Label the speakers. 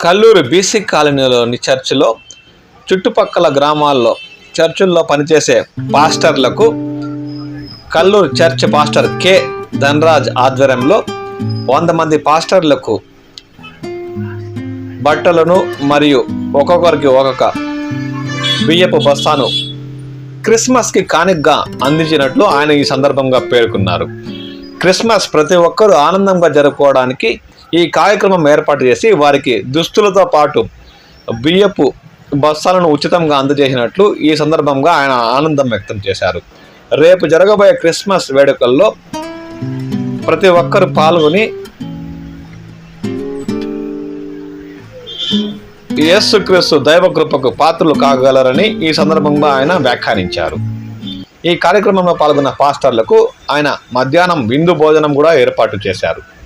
Speaker 1: Kalluru BC కాలనీలోని చర్చిలో చుట్టుపక్కల గ్రామాల్లో చర్చిల్లో పనిచేసే పాస్టర్లకు Kalluru church pastor K. Dhanaraj ఆధ్వర్యంలో వంద మంది పాస్టర్లకు బట్టలను మరియు ఒక్కొక్కరికి ఒక్కొక్క బియ్యపు బస్తాను క్రిస్మస్కి కానుకగా అందించినట్లు ఆయన ఈ సందర్భంగా పేర్కొన్నారు. క్రిస్మస్ ప్రతి ఒక్కరూ ఆనందంగా జరుపుకోవడానికి ఈ కార్యక్రమం ఏర్పాటు చేసి వారికి దుస్తులతో పాటు బియ్యపు బస్తాలను ఉచితంగా అందజేసినట్లు ఈ సందర్భంగా ఆయన ఆనందం వ్యక్తం చేశారు. రేపు జరగబోయే క్రిస్మస్ వేడుకల్లో ప్రతి ఒక్కరు పాల్గొని యేసుక్రీస్తు దైవ కృపకు పాత్రలు కాగలరని ఈ సందర్భంగా ఆయన వ్యాఖ్యానించారు. ఈ కార్యక్రమంలో పాల్గొన్న పాస్టర్లకు ఆయన మధ్యాహ్నం విందు భోజనం కూడా ఏర్పాటు చేశారు.